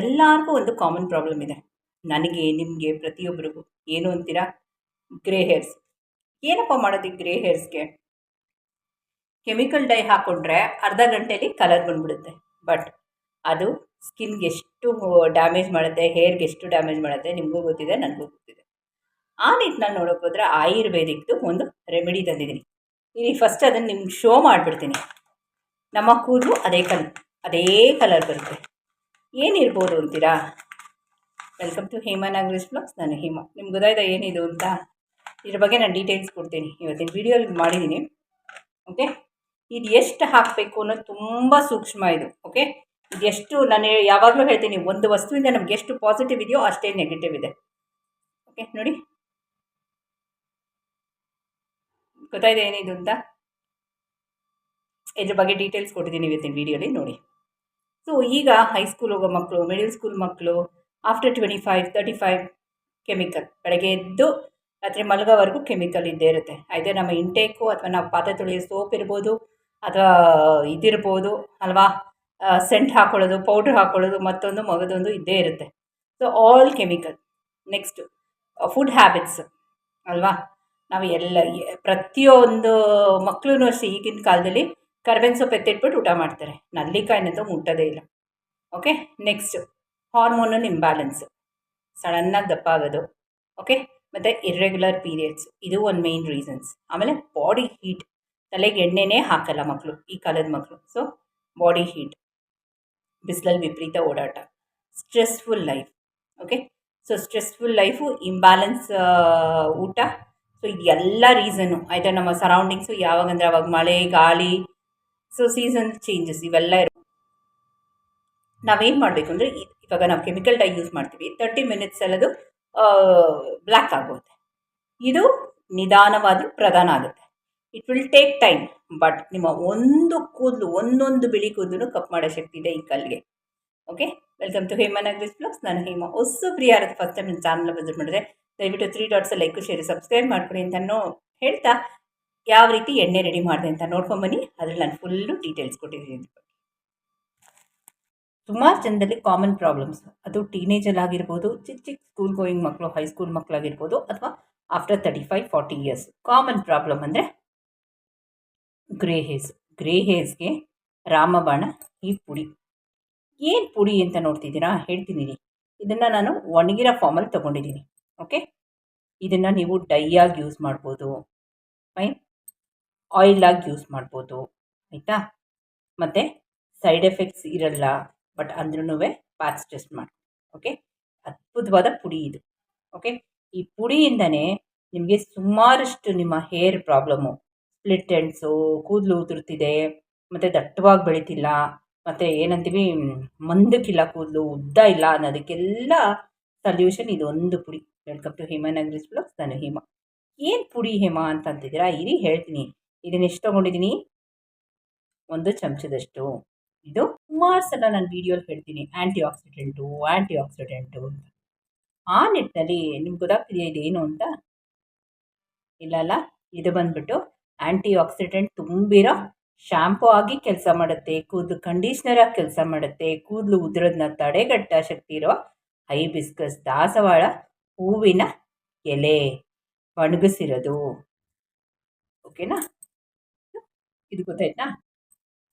ಎಲ್ಲರಿಗೂ ಒಂದು common problem ಇದೆ. ನನಗೆ, ನಿಮಗೆ ಪ್ರತಿಯೊಬ್ಬರಿಗೂ ಏನು ಅಂತೀರಾ? ಗ್ರೇ ಹೇರ್ಸ್ ಏನಪ್ಪ ಮಾಡೋದು ಈ ಗ್ರೇ ಹೇರ್ಸ್ಗೆ ಕೆಮಿಕಲ್ ಡೈ ಹಾಕ್ಕೊಂಡ್ರೆ ಅರ್ಧ ಗಂಟೆಯಲ್ಲಿ ಕಲರ್ ಬಂದ್ಬಿಡುತ್ತೆ. ಬಟ್ ಅದು ಸ್ಕಿನ್ಗೆ ಎಷ್ಟು ಡ್ಯಾಮೇಜ್ ಮಾಡುತ್ತೆ ಹೇರ್ಗೆ ಎಷ್ಟು ಡ್ಯಾಮೇಜ್ ಮಾಡುತ್ತೆ ನಿಮಗೂ ಗೊತ್ತಿದೆ, ನನಗೂ ಗೊತ್ತಿದೆ. ಆ ನಿಟ್ಟಿನಲ್ಲಿ ನೋಡೋಕೆ ಹೋದರೆ ಆಯುರ್ವೇದಿಕ್ದು ಒಂದು ರೆಮಿಡಿ ತಂದಿದ್ದೀನಿ. ಇಲ್ಲಿ ಫಸ್ಟ್ ಅದನ್ನು ನಿಮ್ಗೆ ಶೋ ಮಾಡಿಬಿಡ್ತೀನಿ. ನಮ್ಮ ಕೂದಲು ಅದೇ ಕಲರ್ ಅದೇ ಕಲರ್ ಬರುತ್ತೆ. ಏನಿರ್ಬೋದು ಅಂತೀರಾ? Welcome to Hema Nagaresh blogs ನಾನು ಹೇಮಾ. ನಿಮ್ಗೆ ಗೊತ್ತಾಯ್ತಾ ಏನಿದು ಅಂತ? ಇದ್ರ ಬಗ್ಗೆ ನಾನು ಡೀಟೇಲ್ಸ್ ಕೊಡ್ತೀನಿ. ಇವತ್ತಿನ ವಿಡಿಯೋಲಿ ಮಾಡಿದ್ದೀನಿ ಓಕೆ ಇದು ಎಷ್ಟು ಹಾಕಬೇಕು ಅನ್ನೋದು ತುಂಬ ಸೂಕ್ಷ್ಮ ಇದು. ಓಕೆ ಇದು ಎಷ್ಟು ನಾನು ಯಾವಾಗಲೂ ಹೇಳ್ತೀನಿ, ಒಂದು ವಸ್ತುವಿಂದ ನಮ್ಗೆ ಎಷ್ಟು ಪಾಸಿಟಿವ್ ಇದೆಯೋ ಅಷ್ಟೇ ನೆಗೆಟಿವ್ ಇದೆ. ಓಕೆ ನೋಡಿ. ಗೊತ್ತಾಯಿದೆ ಏನಿದು ಅಂತ? ಇದ್ರ ಬಗ್ಗೆ ಡೀಟೇಲ್ಸ್ ಕೊಟ್ಟಿದ್ದೀನಿ ಇವತ್ತಿನ ವೀಡಿಯೋಲಿ ನೋಡಿ. ಸೊ ಈಗ ಹೈಸ್ಕೂಲ್ ಹೋಗೋ ಮಕ್ಕಳು ಮಿಡಲ್ ಸ್ಕೂಲ್ ಮಕ್ಕಳು after twenty five thirty five chemical ಬೆಳಗ್ಗೆ ಎದ್ದು ರಾತ್ರಿ ಮಲಗೋವರೆಗೂ ಕೆಮಿಕಲ್ ಇದ್ದೇ ಇರುತ್ತೆ. ಅದೇ ನಮ್ಮ ಇಂಟೇಕು ಅಥವಾ ನಾವು ಪಾತ್ರೆ ತೊಳೆಯೋ ಸೋಪ್ ಇರ್ಬೋದು, ಅಥವಾ ಇದಿರ್ಬೋದು, ಅಲ್ವಾ? ಸೆಂಟ್ ಹಾಕೊಳ್ಳೋದು ಪೌಡ್ರ್ ಹಾಕೊಳ್ಳೋದು, ಮತ್ತೊಂದು ಮಗದೊಂದು ಇದ್ದೇ ಇರುತ್ತೆ. So all chemical next food habits ಅಲ್ವಾ? ನಾವು ಎಲ್ಲ, ಪ್ರತಿಯೊಂದು ಮಕ್ಕಳೂ ಅಷ್ಟೇ ಈಗಿನ ಕಾಲದಲ್ಲಿ ಕರ್ಬೇವಿನ ಸೊಪ್ಪು ಎತ್ತಿಟ್ಬಿಟ್ಟು ಊಟ ಮಾಡ್ತಾರೆ. ನಲ್ಲಿಕಾಯಿನಂತೂ ಮುಟ್ಟೋದೇ ಇಲ್ಲ. ಓಕೆ ನೆಕ್ಸ್ಟ್ ಹಾರ್ಮೋನಲ್ ಇಂಬ್ಯಾಲೆನ್ಸ್ ಸಡನ್ನಾಗಿ ದಪ್ಪ ಆಗೋದು. ಓಕೆ ಮತ್ತು ಇರ್ರೆಗ್ಯುಲರ್ ಪೀರಿಯಡ್ಸ್ ಇದು ಒಂದು ಮೇಯ್ನ್ ರೀಸನ್ಸ್ ಆಮೇಲೆ ಬಾಡಿ ಹೀಟ್ ತಲೆಗೆ ಎಣ್ಣೆನೇ ಹಾಕಲ್ಲ ಮಕ್ಕಳು ಈ ಕಾಲದ ಮಕ್ಕಳು ಸೊ ಬಾಡಿ ಹೀಟ್ ಬಿಸಿಲಲ್ಲಿ ವಿಪರೀತ ಓಡಾಟ. Stressful life okay so stressful life imbalance ಊಟ. ಸೊ ಇದೆಲ್ಲ ರೀಸನ್ನು ಆಯಿತಾ, ನಮ್ಮ ಸರೌಂಡಿಂಗ್ಸು ಯಾವಾಗಂದರೆ ಅವಾಗ ಮಳೆ, ಗಾಳಿ ಸೊ ಸೀಸನ್ ಚೇಂಜಸ್ ಇವೆಲ್ಲ ಇರೋ ನಾವೇನು ಮಾಡಬೇಕು ಅಂದರೆ ಇವಾಗ ನಾವು ಕೆಮಿಕಲ್ ಡೈ ಯೂಸ್ ಮಾಡ್ತೀವಿ ತರ್ಟಿ ಮಿನಿಟ್ಸ್ ಅದು ಬ್ಲ್ಯಾಕ್ ಆಗುತ್ತೆ. ಇದು ನಿಧಾನವಾಗಿ ಪ್ರಧಾನ ಆಗುತ್ತೆ. It will take time but ನಿಮ್ಮ ಒಂದು ಕೂದಲು, ಒಂದೊಂದು ಬಿಳಿ ಕೂದಲು ಕಪ್ ಮಾಡೋ ಶಕ್ತಿ ಇದೆ ಈ ಕಲ್ಲಿಗೆ. Okay welcome to Hema Nagrees blogs ನಾನು ಹೇಮಾ. ಪ್ರಿಯ ಫಸ್ಟ್ ಟೈಮ್ ನನ್ನ ಚಾನಲ್ ವಿಸಿಟ್ ಮಾಡಿದ್ರೆ, ದಯವಿಟ್ಟು three dots like share subscribe ಮಾಡ್ಕೊಳ್ಳಿ ಅಂತ ಹೇಳ್ತಾ. ಯಾವ ರೀತಿ ಎಣ್ಣೆ ರೆಡಿ ಮಾಡಿದೆ ಅಂತ ನೋಡ್ಕೊಂಬನ್ನಿ ಅದರಲ್ಲಿ ನಾನು ಫುಲ್ಲು ಡೀಟೇಲ್ಸ್ ಕೊಟ್ಟಿದ್ದೀನಿ ಸುಮಾರು ಜನದಲ್ಲಿ ಕಾಮನ್ ಪ್ರಾಬ್ಲಮ್ಸ್ ಅದು ಟೀನೇಜಲ್ಲಿ ಆಗಿರ್ಬೋದು ಚಿಕ್ಕ ಚಿಕ್ಕ ಸ್ಕೂಲ್ ಗೋಯಿಂಗ್ ಮಕ್ಕಳು ಹೈಸ್ಕೂಲ್ ಮಕ್ಕಳಾಗಿರ್ಬೋದು ಅಥವಾ after thirty five forty years common problem ಅಂದರೆ ಗ್ರೇ ಹೇರ್ಸ್ ಗ್ರೇ ಹೇರ್ಸ್ಗೆ ರಾಮಬಾಣ ಈ ಪುಡಿ. ಏನು ಪುಡಿ ಅಂತ ನೋಡ್ತಿದ್ದೀರಾ? ಹೇಳ್ತೀನಿ ಇದನ್ನು ನಾನು ಒಣಗಿರೋ ಫಾರ್ಮಲ್ಲಿ ತೊಗೊಂಡಿದ್ದೀನಿ. ಓಕೆ ಇದನ್ನು ನೀವು ಡೈಯಾಗಿ ಯೂಸ್ ಮಾಡ್ಬೋದು. ಫೈನ್ ಆಯಿಲಾಗಿ ಯೂಸ್ ಮಾಡ್ಬೋದು, ಆಯಿತಾ? ಮತ್ತು ಸೈಡ್ ಎಫೆಕ್ಟ್ಸ್ ಇರಲ್ಲ ಬಟ್ ಅಂದ್ರೂ ಪ್ಯಾಚ್ ಟೆಸ್ಟ್ ಮಾಡಿ ಓಕೆ ಅದ್ಭುತವಾದ ಪುಡಿ ಇದು ಓಕೆ ಈ ಪುಡಿಯಿಂದನೇ ನಿಮಗೆ ಸುಮಾರಷ್ಟು ನಿಮ್ಮ ಹೇರ್ ಪ್ರಾಬ್ಲಮ್ಮು ಸ್ಪ್ಲಿಟ್ ಎಂಡ್ಸು ಕೂದಲು ಉದುರ್ತಿದೆ, ಮತ್ತು ದಟ್ಟವಾಗಿ ಬೆಳೀತಿಲ್ಲ, ಮತ್ತು ಏನಂತೀವಿ, ಮಂದಕ್ಕಿಲ್ಲ ಕೂದಲು, ಉದ್ದ ಇಲ್ಲ ಅನ್ನೋದಕ್ಕೆಲ್ಲ ಸಲ್ಯೂಷನ್ ಇದು ಒಂದು ಪುಡಿ. Welcome to Hema Nagarees blogs ನಾನು ಹಿಮ. ಏನು ಪುಡಿ ಹೇಮಾ ಅಂತ ಅಂತಿದ್ದೀರಾ ಇರಿ ಹೇಳ್ತೀನಿ. ಇದನ್ನ ಎಷ್ಟು ತೊಗೊಂಡಿದ್ದೀನಿ ಒಂದು ಚಮಚದಷ್ಟು. ಇದು ಸುಮಾರು ಸಲ ನಾನು ವೀಡಿಯೋಲಿ ಹೇಳ್ತೀನಿ. ಆ್ಯಂಟಿ ಆಕ್ಸಿಡೆಂಟು ಆ್ಯಂಟಿ ಆಕ್ಸಿಡೆಂಟು ಅಂತ. ಆ ನಿಟ್ಟಿನಲ್ಲಿ ನಿಮ್ಗೆ ಗೊತ್ತಾಗ್ತಿದೆಯಾ ಇದೇನು ಅಂತ? ಇಲ್ಲ ಅಲ್ಲ? ಇದು ಬಂದ್ಬಿಟ್ಟು ಆ್ಯಂಟಿ ಆಕ್ಸಿಡೆಂಟ್ ತುಂಬಿರೋ ಶ್ಯಾಂಪೂ ಆಗಿ ಕೆಲಸ ಮಾಡುತ್ತೆ. ಕೂದಲು ಕಂಡೀಷ್ನರ್ ಆಗಿ ಕೆಲಸ ಮಾಡುತ್ತೆ. ಕೂದಲು ಉದುರೋದನ್ನ ತಡೆಗಟ್ಟ ಶಕ್ತಿ ಇರೋ ಹೈಬಿಸ್ಕಸ್ ದಾಸವಾಳ ಹೂವಿನ ಎಲೆ. ಒಣಗಿಸಿರೋದು. ಓಕೆನಾ? ಇದು ಗೊತ್ತಾಯ್ತಾ?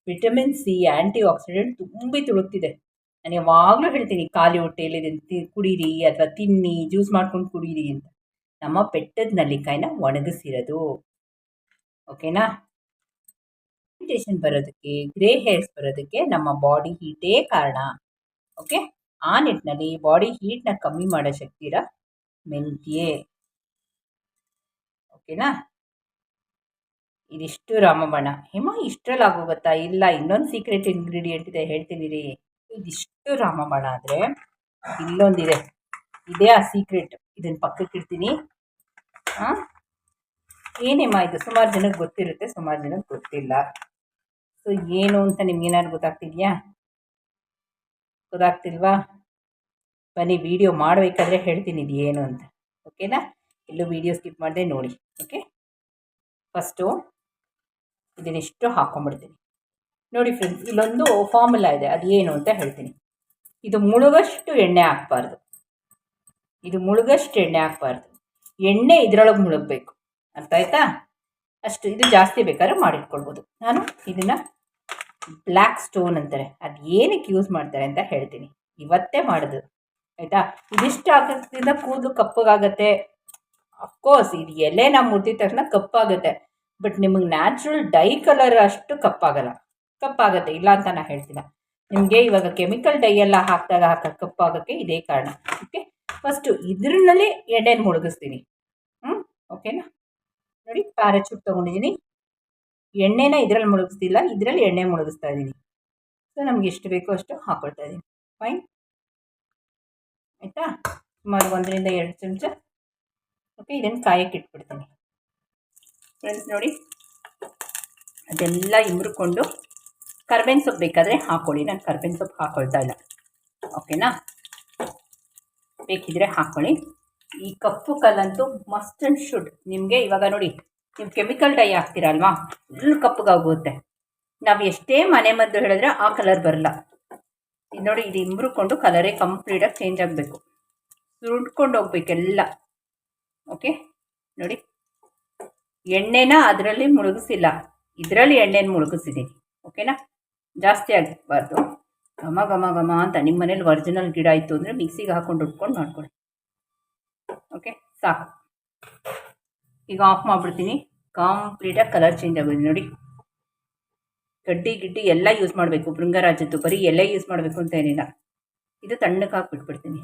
ವಿಟಮಿನ್ ಸಿ ಆ್ಯಂಟಿ ಆಕ್ಸಿಡೆಂಟ್ ತುಂಬಿ ತುಳುಕ್ತಿದೆ. ನಾನು ಯಾವಾಗಲೂ ಹೇಳ್ತೀನಿ, ಖಾಲಿ ಹೊಟ್ಟೆಯಲ್ಲಿ ಕುಡೀರಿ ಅಥವಾ ತಿನ್ನಿ, ಜ್ಯೂಸ್ ಮಾಡ್ಕೊಂಡು ಕುಡೀರಿ ಅಂತ. ನಮ್ಮ ಪೆಟ್ಟದ ನಲ್ಲಿಕಾಯಿನ ಒಣಗಿಸಿರೋದು. ಓಕೆನಾ? ಇರಿಟೇಷನ್ ಬರೋದಕ್ಕೆ ಗ್ರೇ ಹೇರ್ಸ್ ಬರೋದಕ್ಕೆ ನಮ್ಮ ಬಾಡಿ ಹೀಟೇ ಕಾರಣ. ಓಕೆ? ಆ ನಿಟ್ಟಿನಲ್ಲಿ ಬಾಡಿ ಹೀಟ್ನ ಕಮ್ಮಿ ಮಾಡೋ ಶಕ್ತಿ ಇರೋ ಮೆಂತ್ಯೆ. ಓಕೆನಾ? ಇದಿಷ್ಟು ರಾಮಬಾಣ. ಹೇಮ ಇಷ್ಟರಲ್ಲಿ ಆಗೋಗುತ್ತಾ ಇಲ್ಲ, ಇನ್ನೊಂದು ಸೀಕ್ರೆಟ್ ಇಂಗ್ರೀಡಿಯೆಂಟ್ ಇದೆ ಹೇಳ್ತೀನಿ ರೀ ಇದಿಷ್ಟು ರಾಮಬಾಣ ಆದರೆ ಇಲ್ಲೊಂದಿದೆ. ಇದೇ ಆ ಸೀಕ್ರೆಟ್ ಇದನ್ನು ಪಕ್ಕಕ್ಕೆ ಇಡ್ತೀನಿ. ಹಾಂ ಏನೇಮ್ಮ ಇದು? ಸುಮಾರು ಜನಕ್ಕೆ ಗೊತ್ತಿರುತ್ತೆ, ಸುಮಾರು ಜನಕ್ಕೆ ಗೊತ್ತಿಲ್ಲ. ಸೊ, ಏನು ಅಂತ ನಿಮ್ಗೇನಾದ್ರು ಗೊತ್ತಾಗ್ತಿದೆಯಾ? ಗೊತ್ತಾಗ್ತಿಲ್ವಾ? ಬನ್ನಿ ವಿಡಿಯೋ ಮಾಡಬೇಕಾದ್ರೆ ಹೇಳ್ತೀನಿ ಇದು ಏನು ಅಂತ. ಓಕೆನಾ? ಎಲ್ಲೂ ವಿಡಿಯೋ ಸ್ಕಿಪ್ ಮಾಡಿದೆ ನೋಡಿ. ಓಕೆ? ಫಸ್ಟು ಇದನ್ನಿಷ್ಟು ಹಾಕ್ಕೊಂಬಿಡ್ತೀನಿ ನೋಡಿ ಫ್ರೆಂಡ್ಸ್ ಇಲ್ಲೊಂದು ಫಾರ್ಮುಲಾ ಇದೆ, ಅದು ಏನು ಅಂತ ಹೇಳ್ತೀನಿ. ಇದು ಮುಳುಗಷ್ಟು ಎಣ್ಣೆ ಹಾಕ್ಬಾರ್ದು. ಇದು ಮುಳುಗಷ್ಟು ಎಣ್ಣೆ ಹಾಕ್ಬಾರ್ದು. ಎಣ್ಣೆ ಇದರೊಳಗೆ ಮುಳುಗಬೇಕು. ಅರ್ಥ ಆಯ್ತಾ? ಅಷ್ಟು ಇದು ಜಾಸ್ತಿ ಬೇಕಾದ್ರೆ ಮಾಡಿಟ್ಕೊಳ್ಬೋದು. ನಾನು ಇದನ್ನು ಬ್ಲ್ಯಾಕ್ ಸ್ಟೋನ್ ಅಂತಾರೆ. ಅದು ಏನಕ್ಕೆ ಯೂಸ್ ಮಾಡ್ತಾರೆ ಅಂತ ಹೇಳ್ತೀನಿ. ಇವತ್ತೇ ಮಾಡೋದು. ಆಯಿತಾ? ಇದಿಷ್ಟು ಹಾಕೋದ್ರಿಂದ ಕೂದಲು ಕಪ್ಪಗಾಗತ್ತೆ. ಅಫ್ಕೋರ್ಸ್ ಇದು ಎಲೆ ನಾವು ಮುರಿದಿದ ತಕ್ಷಣ ಕಪ್ಪಾಗುತ್ತೆ. ಬಟ್ ನಿಮಗೆ ನ್ಯಾಚುರಲ್ ಡೈ ಕಲರ್ ಅಷ್ಟು ಕಪ್ಪಾಗಲ್ಲ. ಕಪ್ಪಾಗತ್ತೆ, ಇಲ್ಲ ಅಂತ ನಾನು ಹೇಳ್ತೀನಿ ನಿಮಗೆ ಇವಾಗ ಕೆಮಿಕಲ್ ಡೈ ಎಲ್ಲ ಹಾಕಿದಾಗ ಹಾಕ ಕಪ್ಪಾಗೋಕ್ಕೆ ಇದೇ ಕಾರಣ. ಓಕೆ ಫಸ್ಟು ಇದ್ರಲ್ಲಿ ಎಣ್ಣೆನ ಮುಳುಗಿಸ್ತೀನಿ. ಹ್ಞೂ ಓಕೆನಾ ನೋಡಿ ಪ್ಯಾರಾಚೂಟ್ ತೊಗೊಂಡಿದ್ದೀನಿ ಎಣ್ಣೆನ ಇದರಲ್ಲಿ ಮುಳುಗಿಸ್ತಿಲ್ಲ, ಇದರಲ್ಲಿ ಎಣ್ಣೆ ಮುಳುಗಿಸ್ತಾ ಇದ್ದೀನಿ ಸೊ ನಮ್ಗೆ ಎಷ್ಟು ಬೇಕೋ ಅಷ್ಟು ಹಾಕೊಳ್ತಾ ಇದ್ದೀನಿ ಫೈನ್ ಆಯಿತಾ? ಸುಮಾರು ಒಂದರಿಂದ ಎರಡು ಚಮಚ. ಓಕೆ ಇದನ್ನು ಕಾಯಕ್ಕೆ ಇಟ್ಬಿಡ್ತೀನಿ. ಫ್ರೆಂಡ್ಸ್ ನೋಡಿ. ಅದೆಲ್ಲ ಇಮ್ರಿಕೊಂಡು ಕರ್ಬೇವಿನ ಸೊಪ್ಪು ಬೇಕಾದರೆ ಹಾಕ್ಕೊಳ್ಳಿ ನಾನು ಕರ್ಬೇವಿನ ಸೊಪ್ಪು ಹಾಕ್ಕೊಳ್ತಾ ಇಲ್ಲ. ಓಕೆನಾ? ಬೇಕಿದ್ರೆ ಹಾಕ್ಕೊಳ್ಳಿ ಈ ಕಪ್ಪು ಕಲ್ಲಂತೂ ಮಸ್ಟ್ ಆ್ಯಂಡ್ ಶುಡ್ ನಿಮಗೆ ಇವಾಗ ನೋಡಿ ನೀವು ಕೆಮಿಕಲ್ ಡೈ ಹಾಕ್ತೀರಲ್ವಾ? ಫುಲ್ ಕಪ್ಪಗಾಗೋಗುತ್ತೆ ನಾವು ಎಷ್ಟೇ ಮನೆ ಮದ್ದು ಹೇಳಿದ್ರೆ ಆ ಕಲರ್ ಬರಲ್ಲ. ಇದು ನೋಡಿ, ಇದು ಇಮ್ರುಕೊಂಡು ಕಲರೇ ಕಂಪ್ಲೀಟಾಗಿ ಚೇಂಜ್ ಆಗಬೇಕು. ಸುಟ್ಕೊಂಡು ಹೋಗ್ಬೇಕೆಲ್ಲ. ಓಕೆ ನೋಡಿ ಎಣ್ಣೆನ ಅದರಲ್ಲಿ ಮುಳುಗಿಸಿಲ್ಲ. ಇದರಲ್ಲಿ ಎಣ್ಣೆನ ಮುಳುಗಿಸಿದ್ದೀನಿ ಓಕೆನಾ? ಜಾಸ್ತಿ ಆಗಬಾರ್ದು. ಘಮ ಘಮ ಘಮ ಅಂತ ನಿಮ್ಮ ಮನೇಲಿ ಒರಿಜಿನಲ್ ಗಿಡ ಇತ್ತು ಅಂದರೆ ಮಿಕ್ಸಿಗೆ ಹಾಕೊಂಡು ಉಟ್ಕೊಂಡು ಮಾಡ್ಕೊಳ್ಳಿ ಓಕೆ? ಸಾಕು. ಈಗ ಆಫ್ ಮಾಡಿಬಿಡ್ತೀನಿ. ಕಂಪ್ಲೀಟಾಗಿ ಕಲರ್ ಚೇಂಜ್ ಆಗೋದು ನೋಡಿ. ಗಡ್ಡಿ, ಗಿಡ್ಡಿ ಎಲ್ಲ ಯೂಸ್ ಮಾಡಬೇಕು. ಭೃಂಗರಾಜದ್ದು ಬರೀ ಎಲೆ ಯೂಸ್ ಮಾಡಬೇಕು ಅಂತ ಏನಿಲ್ಲ. ಇದು ತಣ್ಣಗೆ ಹಾಕ್ಬಿಟ್ಬಿಡ್ತೀನಿ.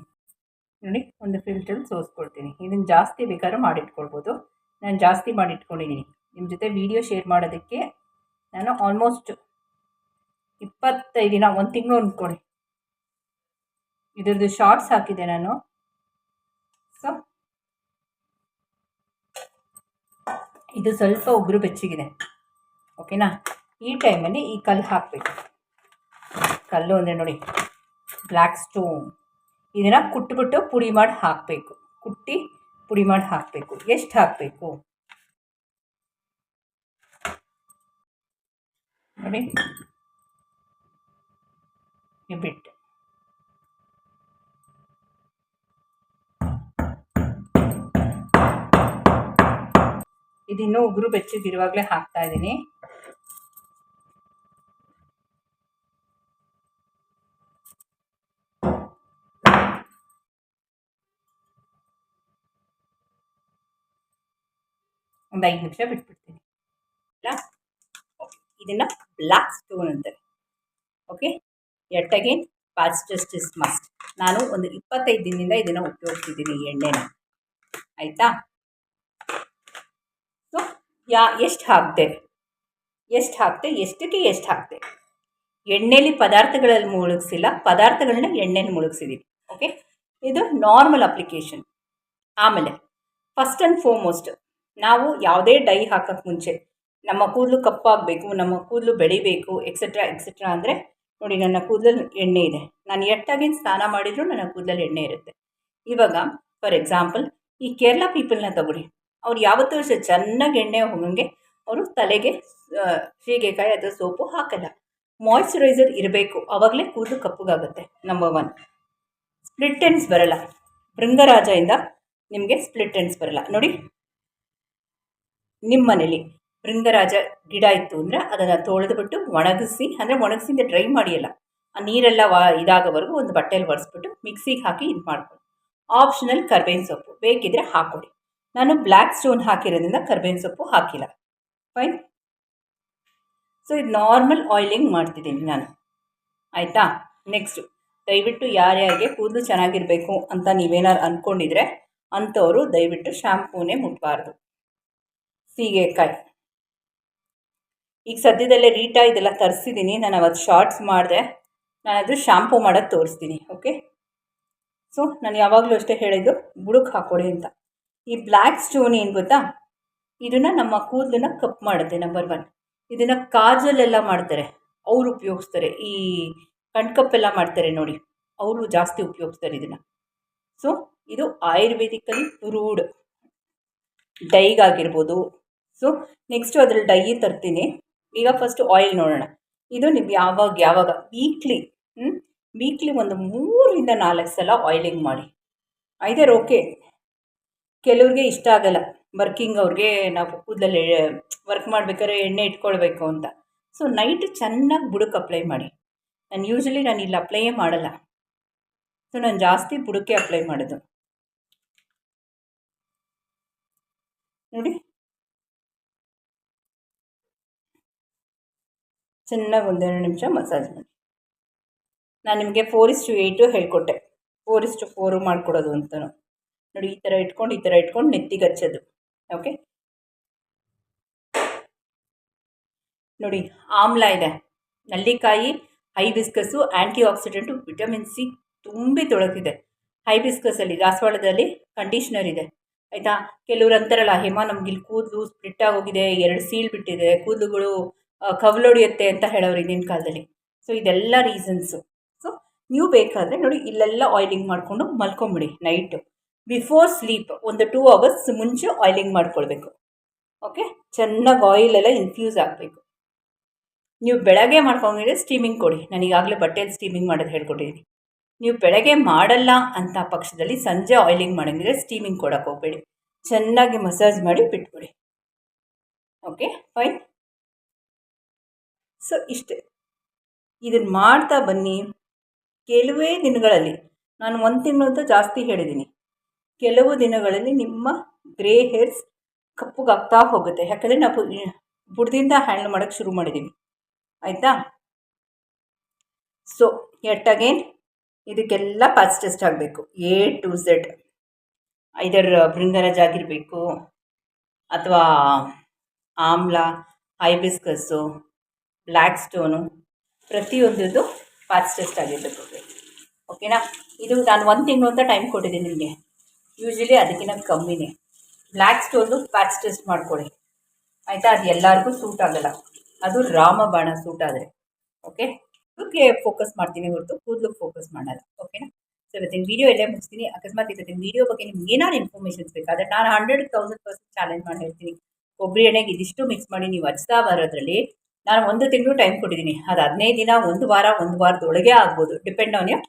ನೋಡಿ, ಒಂದು ಫಿಲ್ಟರ್ ಸೋಸ್ಕೊಳ್ತೀನಿ ಇದನ್ನು ಜಾಸ್ತಿ ಬೇಕಾದ್ರೂ ಮಾಡಿಟ್ಕೊಳ್ಬೋದು. ನಾನು ಜಾಸ್ತಿ ಮಾಡಿ ಇಟ್ಕೊಂಡಿದ್ದೀನಿ ನಿಮ್ಮ ಜೊತೆ ವೀಡಿಯೋ ಶೇರ್ ಮಾಡೋದಕ್ಕೆ ನಾನು ಆಲ್ಮೋಸ್ಟ್ ಇಪ್ಪತ್ತೈದು ದಿನ, ಒಂದು ತಿಂಗಳು ಅಂದ್ಕೊಳ್ಳಿ ಇದರದ್ದು ಶಾರ್ಟ್ಸ್ ಹಾಕಿದೆ ನಾನು. ಸೊ ಇದು ಸ್ವಲ್ಪ ಉಗುರು ಬೆಚ್ಚಗಿದೆ. ಓಕೆನಾ ಈ ಟೈಮಲ್ಲಿ ಈ ಕಲ್ಲು ಹಾಕಬೇಕು. ಕಲ್ಲು ಅಂದರೆ ನೋಡಿ ಬ್ಲ್ಯಾಕ್ ಸ್ಟೋನ್ ಇದನ್ನು ಕುಟ್ಬಿಟ್ಟು ಪುಡಿ ಮಾಡಿ ಹಾಕಬೇಕು. ಕುಟ್ಟಿ ಪುಡಿ ಮಾಡಿ ಹಾಕಬೇಕು. ಎಷ್ಟು ಹಾಕಬೇಕು? ನೋಡಿ. ಬಿಟ್ಟು. ಇದಿನ್ನೂ ಉಗುರು ಬೆಚ್ಚಗಿರುವಾಗಲೇ ಹಾಕ್ತಾ ಇದ್ದೀನಿ. ಒಂದು ಐದು ನಿಮಿಷ ಬಿಟ್ಬಿಡ್ತೀನಿ. ಇಲ್ಲ? ಇದನ್ನು ಬ್ಲ್ಯಾಕ್ ಸ್ಟೋನ್ ಅಂತಾರೆ. Okay at again fastest justice must ನಾನು ಒಂದು ಇಪ್ಪತ್ತೈದು ದಿನದಿಂದ ಇದನ್ನು ಉಪಯೋಗಿಸ್ತಿದ್ದೀನಿ ಈ ಎಣ್ಣೆನ. ಆಯಿತಾ? ಸೊ ಯಾ, ಎಷ್ಟು ಹಾಕಿದೆ? ಎಷ್ಟು ಹಾಕ್ತೆ ಎಷ್ಟಕ್ಕೆ ಎಷ್ಟು ಹಾಕ್ತೆ ಎಣ್ಣೆಲಿ ಪದಾರ್ಥಗಳಲ್ಲಿ ಮುಳುಗಿಸಿಲ್ಲ ಪದಾರ್ಥಗಳನ್ನ ಎಣ್ಣೆಲಿ ಮುಳುಗಿಸಿದ್ದೀನಿ ಓಕೆ ಇದು ನಾರ್ಮಲ್ ಅಪ್ಲಿಕೇಶನ್ ಆಮೇಲೆ ಫಸ್ಟ್ ಆ್ಯಂಡ್ ಫೋರ್ಮೋಸ್ಟ್ ನಾವು ಯಾವುದೇ ಡೈ ಹಾಕೋಕ್ಕೆ ಮುಂಚೆ, ನಮ್ಮ ಕೂದಲು ಕಪ್ಪಾಗಬೇಕು, ನಮ್ಮ ಕೂದಲು ಬೆಳಿಬೇಕು ಎಕ್ಸೆಟ್ರಾ ಎಕ್ಸೆಟ್ರಾ ಅಂದರೆ, ನೋಡಿ ನನ್ನ ಕೂದಲಲ್ಲಿ ಎಣ್ಣೆ ಇದೆ. ನಾನು ಎಟ್ಟಾಗಿ ಸ್ನಾನ ಮಾಡಿದರೂ ನನ್ನ ಕೂದಲಲ್ಲಿ ಎಣ್ಣೆ ಇರುತ್ತೆ. ಇವಾಗ ಫಾರ್ ಎಕ್ಸಾಂಪಲ್ ಈ ಕೇರಳ ಪೀಪಲ್ನ ತಗೊಳ್ಳಿ. ಅವ್ರು ಯಾವತ್ತೂ ಅಷ್ಟೇ ಚೆನ್ನಾಗಿ ಎಣ್ಣೆ ಹೋಗಂಗೆ ಅವರು ತಲೆಗೆ ಸೀಗೆಕಾಯಿ ಅಥವಾ ಸೋಪು ಹಾಕಲ್ಲ. ಮಾಯ್ಶ್ಚರೈಸರ್ ಇರಬೇಕು. ಆವಾಗಲೇ ಕೂದಲು ಕಪ್ಪಗಾಗುತ್ತೆ ನಂಬರ್ ಒನ್ ಸ್ಪ್ಲಿಟ್ ಎಂಡ್ಸ್ ಬರಲ್ಲ. ಭೃಂಗರಾಜದಿಂದ ನಿಮಗೆ ಸ್ಪ್ಲಿಟ್ ಎಂಡ್ಸ್ ಬರಲ್ಲ. ನೋಡಿ ನಿಮ್ಮ ಮನೇಲಿ ಬೃಂದರಾಜ ಗಿಡ ಇತ್ತು ಅಂದರೆ ಅದನ್ನು ತೊಳೆದ್ಬಿಟ್ಟು ಒಣಗಿಸಿ, ಅಂದರೆ ಒಣಗಿಸಿಂದ ಡ್ರೈ ಮಾಡಿಯಲ್ಲ, ಆ ನೀರೆಲ್ಲ ವಾ ಇದಾಗೋವರೆಗೂ ಒಂದು ಬಟ್ಟೆಯಲ್ಲಿ ಒರೆಸ್ಬಿಟ್ಟು ಮಿಕ್ಸಿಗೆ ಹಾಕಿ ಇದು ಮಾಡ್ಕೊಳ್ಳಿ. ಆಪ್ಷನಲ್ ಕರ್ಬೇವಿನ ಸೊಪ್ಪು ಬೇಕಿದ್ರೆ ಹಾಕೊಡಿ ನಾನು ಬ್ಲ್ಯಾಕ್ ಸ್ಟೋನ್ ಹಾಕಿರೋದ್ರಿಂದ ಕರ್ಬೇವಿನ ಸೊಪ್ಪು ಹಾಕಿಲ್ಲ. ಫೈನ್ ಸೊ ಇದು ನಾರ್ಮಲ್ ಆಯಿಲಿಂಗ್ ಮಾಡ್ತಿದ್ದೀನಿ ನಾನು. ಆಯಿತಾ? ನೆಕ್ಸ್ಟು ದಯವಿಟ್ಟು ಯಾರ್ಯಾರಿಗೆ ಕೂದಲು ಚೆನ್ನಾಗಿರಬೇಕು ಅಂತ ನೀವೇನಾದ್ರು ಅಂದ್ಕೊಂಡಿದ್ರೆ ಅಂಥವರು ದಯವಿಟ್ಟು ಶ್ಯಾಂಪೂನೇ ಮುಟ್ಬಾರ್ದು. ಸೀಗೆಕಾಯಿ ಈಗ ಸದ್ಯದಲ್ಲೇ ರೀಟಾ ಇದೆಲ್ಲ ತರಿಸಿದ್ದೀನಿ ನಾನು ಅವತ್ತು ಶಾರ್ಟ್ಸ್ ಮಾಡಿದೆ. ನಾನು ಅದು ಶಾಂಪೂ ಮಾಡೋದು ತೋರಿಸ್ತೀನಿ ಓಕೆ ಸೊ ನಾನು ಯಾವಾಗಲೂ ಅಷ್ಟೇ ಹೇಳಿದ್ದು ಬುಡಕ್ಕೆ ಹಾಕ್ಕೊಡಿ ಅಂತ. ಈ ಬ್ಲ್ಯಾಕ್ ಸ್ಟೋನ್ ಏನು ಗೊತ್ತಾ? ಇದನ್ನು ನಮ್ಮ ಕೂದಲನ್ನ ಕಪ್ ಮಾಡುತ್ತೆ ನಂಬರ್ ಒನ್ ಇದನ್ನು ಕಾಜಲೆಲ್ಲ ಮಾಡ್ತಾರೆ. ಅವರು ಉಪಯೋಗಿಸ್ತಾರೆ. ಈ ಕಣ್ಕಪ್ಪೆಲ್ಲ ಮಾಡ್ತಾರೆ ನೋಡಿ. ಅವರು ಜಾಸ್ತಿ ಉಪಯೋಗಿಸ್ತಾರೆ ಇದನ್ನು. ಸೊ ಇದು ಆಯುರ್ವೇದಿಕಲಿ ರೂಡ್. ಡೈಗಾಗಿರ್ಬೋದು ಸೊ ನೆಕ್ಸ್ಟು ಅದ್ರಲ್ಲಿ ಡೈ ತರ್ತೀನಿ. ಈಗ ಫಸ್ಟು ಆಯಿಲ್ ನೋಡೋಣ. ಇದು ನಿಮ್ಗೆ ಯಾವಾಗ ಯಾವಾಗ? ವೀಕ್ಲಿ ವೀಕ್ಲಿ ಒಂದು ಮೂರರಿಂದ ನಾಲ್ಕು ಸಲ ಆಯಿಲಿಂಗ್ ಮಾಡಿ. ಐದರ್ ಓಕೆ ಕೆಲವ್ರಿಗೆ ಇಷ್ಟ ಆಗಲ್ಲ. ವರ್ಕಿಂಗ್ ಅವ್ರಿಗೆ ನಾವು ಕೂದಲಲ್ಲಿ ವರ್ಕ್ ಮಾಡ್ಬೇಕಾದ್ರೆ ಎಣ್ಣೆ ಇಟ್ಕೊಳ್ಬೇಕು ಅಂತ. ಸೊ ನೈಟ್ ಚೆನ್ನಾಗಿ ಬುಡಕ್ಕೆ ಅಪ್ಲೈ ಮಾಡಿ. ನಾನು ಯೂಶ್ವಲಿ ನಾನು ಇಲ್ಲಿ ಅಪ್ಲೈಯೇ ಮಾಡಲ್ಲ. ಸೊ ನಾನು ಜಾಸ್ತಿ ಬುಡಕ್ಕೆ ಅಪ್ಲೈ ಮಾಡೋದು ನೋಡಿ ಚೆನ್ನಾಗಿ ಒಂದೆರಡು ನಿಮಿಷ ಮಸಾಜ್ ಮಾಡಿ. ನಾನು ನಿಮಗೆ ಫೋರ್ ಇಸ್ಟು ಏಯ್ಟು ಹೇಳ್ಕೊಟ್ಟೆ. ಫೋರ್ ಇಸ್ಟು ಫೋರು ಮಾಡಿಕೊಡೋದು ಅಂತಲೂ ನೋಡಿ, ಈ ಥರ ಇಟ್ಕೊಂಡು, ಈ ಥರ ಇಟ್ಕೊಂಡು ನೆತ್ತಿಗೆ ಹಚ್ಚೋದು ಓಕೆ ನೋಡಿ, ಆಮ್ಲ ಇದೆ. ನಲ್ಲಿಕಾಯಿ, hibiscus antioxidant vitamin C ತುಂಬಿ ತೊಳಕಿದೆ. ಹೈಬಿಸ್ಕಸಲ್ಲಿ ದಾಸವಾಳದಲ್ಲಿ ಕಂಡೀಷ್ನರ್ ಇದೆ. ಆಯಿತಾ? ಕೆಲವ್ರು ಅಂತಾರಲ್ಲ, ಹೇಮಾ ನಮ್ಗೆ ಇಲ್ಲಿ ಕೂದಲು ಸ್ಪ್ಲಿಟ್ ಆಗೋಗಿದೆ, ಎರಡು ಸೀಲ್ ಬಿಟ್ಟಿದೆ, ಕೂದಲುಗಳು ಕವಲೊಡೆಯುತ್ತೆ ಅಂತ ಹೇಳೋರು ಹಿಂದಿನ ಕಾಲದಲ್ಲಿ. ಸೊ ಇದೆಲ್ಲ ರೀಸನ್ಸು ಸೊ ನೀವು ಬೇಕಾದರೆ ನೋಡಿ, ಇಲ್ಲೆಲ್ಲ ಆಯಿಲಿಂಗ್ ಮಾಡಿಕೊಂಡು ಮಲ್ಕೊಂಬಿಡಿ ನೈಟು ಬಿಫೋರ್ ಸ್ಲೀಪ್ ಒಂದು ಟೂ ಅವರ್ಸ್ ಮುಂಚೆ ಆಯಿಲಿಂಗ್ ಮಾಡ್ಕೊಳ್ಬೇಕು. ಓಕೆ ಚೆನ್ನಾಗಿ ಆಯಿಲೆಲ್ಲ ಇನ್ಫ್ಯೂಸ್ ಆಗಬೇಕು. ನೀವು ಬೆಳಗ್ಗೆ ಮಾಡ್ಕೊಂಡಿದ್ರೆ ಸ್ಟೀಮಿಂಗ್ ಕೊಡಿ. ನನಗಾಗಲೇ ಬಟ್ಟೆಯಲ್ಲಿ ಸ್ಟೀಮಿಂಗ್ ಮಾಡೋದು ಹೇಳ್ಕೊಟ್ಟಿದ್ದೀನಿ ನೀವು ಬೆಳಗ್ಗೆ ಮಾಡಲ್ಲ ಅಂತ ಪಕ್ಷದಲ್ಲಿ ಸಂಜೆ ಆಯಿಲಿಂಗ್ ಮಾಡಂಗಿದ್ರೆ ಸ್ಟೀಮಿಂಗ್ ಕೊಡೋಕೆ ಹೋಗಬೇಡಿ. ಚೆನ್ನಾಗಿ ಮಸಾಜ್ ಮಾಡಿ ಬಿಟ್ಬಿಡಿ. ಓಕೆ ಫೈನ್ ಸೊ, ಇಷ್ಟೇ. ಇದನ್ನು ಮಾಡ್ತಾ ಬನ್ನಿ. ಕೆಲವೇ ದಿನಗಳಲ್ಲಿ, ನಾನು ಒಂದು ತಿಂಗಳಂತೂ ಜಾಸ್ತಿ ಹೇಳಿದ್ದೀನಿ ಕೆಲವು ದಿನಗಳಲ್ಲಿ ನಿಮ್ಮ ಗ್ರೇ ಹೇರ್ಸ್ ಕಪ್ಪಗಾಗ್ತಾ ಹೋಗುತ್ತೆ. ಯಾಕಂದರೆ ನಾವು ಬುಡದಿಂದ ಹ್ಯಾಂಡಲ್ ಮಾಡೋಕ್ಕೆ ಶುರು ಮಾಡಿದ್ದೀನಿ ಆಯಿತಾ? ಸೊ ಎಟ್ ಅಗೇನ್ ಇದಕ್ಕೆಲ್ಲ ಪಾಸ್ ಟೆಸ್ಟ್ ಆಗಬೇಕು. A to Z. Either bhringraj ಆಗಿರಬೇಕು. ಅಥವಾ ಆಮ್ಲ, ಹೈಬಿಸ್ಕಸ್ಸು ಬ್ಲ್ಯಾಕ್ ಸ್ಟೋನು ಪ್ರತಿಯೊಂದು ಪಾಸ್ ಟೆಸ್ಟ್ ಆಗಿರಬೇಕು ಓಕೆನಾ ಇದು ನಾನು ಒಂದು ತಿಂಗಳು ಅಂತ ಟೈಮ್ ಕೊಟ್ಟಿದ್ದೀನಿ ನಿಮಗೆ. ಯೂಶ್ವಲಿ ಅದಕ್ಕಿಂತ ಕಮ್ಮಿನೇ. ಬ್ಲ್ಯಾಕ್ ಸ್ಟೋನು ಪ್ಯಾಚ್ ಟೆಸ್ಟ್ ಮಾಡ್ಕೊಳ್ಳಿ ಆಯಿತಾ? ಅದು ಎಲ್ಲರಿಗೂ ಸೂಟ್ ಆಗಲ್ಲ. ಅದು ರಾಮಬಾಣ ಸೂಟ್ ಆದರೆ. ಓಕೆ ಅದಕ್ಕೆ ಫೋಕಸ್ ಮಾಡ್ತೀನಿ ಹೊರತು. ಕೂದಲಿಗೆ ಫೋಕಸ್ ಮಾಡಲ್ಲ. ಓಕೆನಾ ಸೊ ಇವತ್ತಿನ ವೀಡಿಯೋ ಎಲ್ಲೇ ಮುಗಿಸ್ತೀನಿ. ಅಕಸ್ಮಾತ್ ಇವತ್ತಿನ ವೀಡಿಯೋ ಬಗ್ಗೆ ನಿಮ್ಗೆ ಏನಾದ್ರು ಇನ್ಫಾರ್ಮೇಷನ್ಸ್ ಬೇಕಾದರೆ ನಾನು ಹಂಡ್ರೆಡ್ ತೌಸಂಡ್ ಪರ್ಸೆಂಟ್ ಚಾಲೆಂಜ್ ಮಾಡಿ ಹೇಳ್ತೀನಿ. ಕೊಬ್ಬರಿ ಎಣ್ಣೆಗೆ ಇದಿಷ್ಟು ಮಿಕ್ಸ್ ಮಾಡಿ ನೀವು ಹಚ್ತಾ ಬರೋದ್ರಲ್ಲಿ ನಾನು ಒಂದು ತಿಂಗಳು ಟೈಮ್ ಕೊಟ್ಟಿದ್ದೀನಿ. ಅದು ಹದಿನೈದು ದಿನ, ಒಂದು ವಾರ, ಒಂದು ವಾರದೊಳಗೆ ಆಗ್ಬೋದು. Depend on your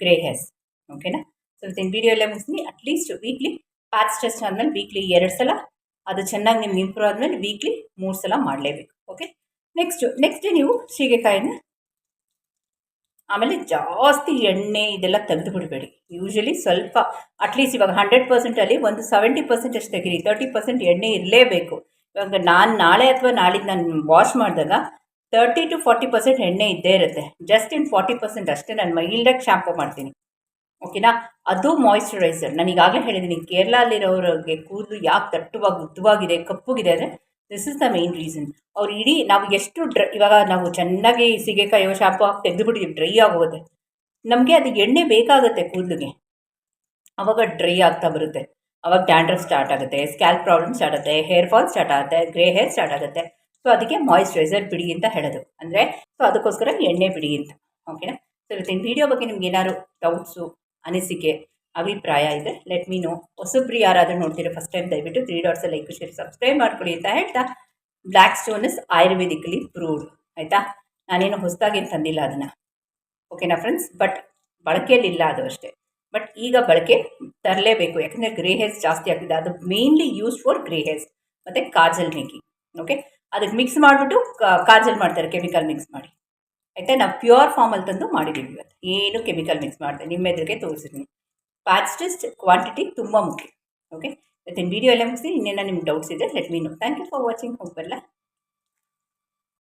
grey hairs ಓಕೆನಾ ಸೊ ಇವತ್ತಿನ ವೀಡಿಯೋ ಎಲ್ಲ ಮುಗಿಸ್ತೀನಿ. At least weekly patch test ಆದಮೇಲೆ ವೀಕ್ಲಿ ಎರಡು ಸಲ. ಅದು ಚೆನ್ನಾಗಿ ನಿಮ್ಗೆ ಇಂಪ್ರೂವ್ ಆದಮೇಲೆ ವೀಕ್ಲಿ ಮೂರು ಸಲ ಮಾಡಲೇಬೇಕು. ಓಕೆ ನೆಕ್ಸ್ಟು ನೆಕ್ಸ್ಟ್ ನೀವು ಸೀಗೆಕಾಯಿನ ಆಮೇಲೆ ಜಾಸ್ತಿ ಎಣ್ಣೆ ಇದೆಲ್ಲ ತೆಗೆದು ಬಿಡಬೇಡಿ ಯೂಶ್ವಲಿ ಸ್ವಲ್ಪ ಅಟ್ಲೀಸ್ಟ್ ಇವಾಗ ಹಂಡ್ರೆಡ್ ಪರ್ಸೆಂಟಲ್ಲಿ ಒಂದು ಸೆವೆಂಟಿ ಪರ್ಸೆಂಟ್ ಅಷ್ಟು ತೆಗೀರಿ. ತರ್ಟಿ ಪರ್ಸೆಂಟ್ ಎಣ್ಣೆ ಇರಲೇಬೇಕು. ಇವಾಗ ನಾನು ನಾಳೆ ಅಥವಾ ನಾಳಿದ್ದು ನಾನು ವಾಶ್ ಮಾಡಿದಾಗ ತರ್ಟಿ ಟು ಫಾರ್ಟಿ ಪರ್ಸೆಂಟ್ ಎಣ್ಣೆ ಇದ್ದೇ ಇರುತ್ತೆ. ಜಸ್ಟ್ ಇನ್ ಫಾರ್ಟಿ ಪರ್ಸೆಂಟ್ ಅಷ್ಟೇ ನಾನು ಮೈಲ್ಡಾಗಿ ಶ್ಯಾಂಪು ಮಾಡ್ತೀನಿ. ಓಕೆನಾ ಅದು ಮಾಯಿಶ್ಚರೈಸರ್ ನಾನು ಈಗಾಗಲೇ ಹೇಳಿದ್ದೀನಿ ಕೇರಳಲ್ಲಿರೋರಿಗೆ ಕೂದಲು ಯಾಕೆ ದಟ್ಟವಾಗಿ ಉದ್ದವಾಗಿದೆ, ಕಪ್ಪುಗಿದೆ ಅಂದರೆ this is the main reason ಅವ್ರು ಇಡೀ ನಾವು ಎಷ್ಟು ಡ್ರೈ, ಇವಾಗ ನಾವು ಚೆನ್ನಾಗಿ ಸಿಗೇಕಾಯಿ ಶಾಂಪು ಹಾಕಿ ತೆಗೆದುಬಿಟ್ಟಿದ್ದೀವಿ ಡ್ರೈ ಆಗೋಗುತ್ತೆ. ನಮಗೆ ಅದು ಎಣ್ಣೆ ಬೇಕಾಗುತ್ತೆ ಕೂದಲಿಗೆ. ಅವಾಗ ಡ್ರೈ ಆಗ್ತಾ ಬರುತ್ತೆ. ಅವಾಗ ಡ್ಯಾಂಡ್ರಫ್ ಸ್ಟಾರ್ಟ್ ಆಗುತ್ತೆ ಸ್ಕ್ಯಾಲ್ ಪ್ರಾಬ್ಲಮ್ ಸ್ಟಾರ್ಟ್ ಆಗುತ್ತೆ ಹೇರ್ ಫಾಲ್ ಸ್ಟಾರ್ಟ್ ಆಗುತ್ತೆ ಗ್ರೇ ಹೇರ್ ಸ್ಟಾರ್ಟ್ ಆಗುತ್ತೆ. ಸೊ ಅದಕ್ಕೆ ಮಾಯಿಶ್ಚರೈಸರ್ ಬಿಡಿ ಅಂತ ಹೇಳೋದು. ಅಂದರೆ ಸೊ ಅದಕ್ಕೋಸ್ಕರ ಎಣ್ಣೆ ಬಿಡಿ ಅಂತ. ಓಕೆನಾ ಸೊ ಇವತ್ತಿನ ವಿಡಿಯೋ ಬಗ್ಗೆ ನಿಮ್ಗೆ ಏನಾದ್ರು ಡೌಟ್ಸು ಅನಿಸಿಕೆ, ಅಭಿಪ್ರಾಯ ಇದೆ ಲೆಟ್ ಮೀ ನೋ ಹೊಸಬ್ರು ಯಾರಾದರೂ ನೋಡ್ತೀರಾ ಫಸ್ಟ್ ಟೈಮ್ ದಯವಿಟ್ಟು three dots like share subscribe ಮಾಡ್ಕೊಳ್ಳಿ ಅಂತ ಹೇಳ್ತಾ black stone is ayurvedically proved ಆಯಿತಾ? ನಾನೇನು ಹೊಸದಾಗಿ ತಂದಿಲ್ಲ ಅದನ್ನು. ಓಕೆನಾ ಫ್ರೆಂಡ್ಸ್ ಬಟ್ ಬಳಕೆಯಲ್ಲಿಲ್ಲ ಅದು ಅಷ್ಟೇ. ಬಟ್ ಈಗ ಬಳಕೆ ತರಲೇಬೇಕು. ಯಾಕಂದರೆ ಗ್ರೇ ಹೇರ್ಸ್ ಜಾಸ್ತಿ ಆಗ್ತಿದೆ. ಅದು mainly use for grey hairs ಮತ್ತು ಕಾಜಲ್ ಮೇಕಿಂಗ್ ಓಕೆ ಅದಕ್ಕೆ ಮಿಕ್ಸ್ ಮಾಡಿಬಿಟ್ಟು ಕಾಜಲ್ ಮಾಡ್ತಾರೆ. ಕೆಮಿಕಲ್ ಮಿಕ್ಸ್ ಮಾಡಿ. ಆಯಿತಾ? ನಾವು ಪ್ಯೂರ್ ಫಾರ್ಮಲ್ಲಿ ತಂದು ಮಾಡಿದ್ದೀವಿ ಇವತ್ತು. ಏನು ಕೆಮಿಕಲ್ ಮಿಕ್ಸ್ ಮಾಡಿದೆ? ನಿಮ್ಮ ಎದುರಿಗೆ ತೋರಿಸಿದ್ದೀನಿ ಪ್ಯಾಚ್ ಟೆಸ್ಟ್ ಕ್ವಾಂಟಿಟಿ ತುಂಬ ಮುಖ್ಯ. ಓಕೆ ಇವತ್ತಿನ ವೀಡಿಯೋ ಎಲ್ಲ ಮುಗಿಸಿ ಇನ್ನೇನೋ ನಿಮ್ಗೆ ಡೌಟ್ಸ್ ಇದೆ let me know thank you for watching ಹೋಗ್ಬಲ್ಲ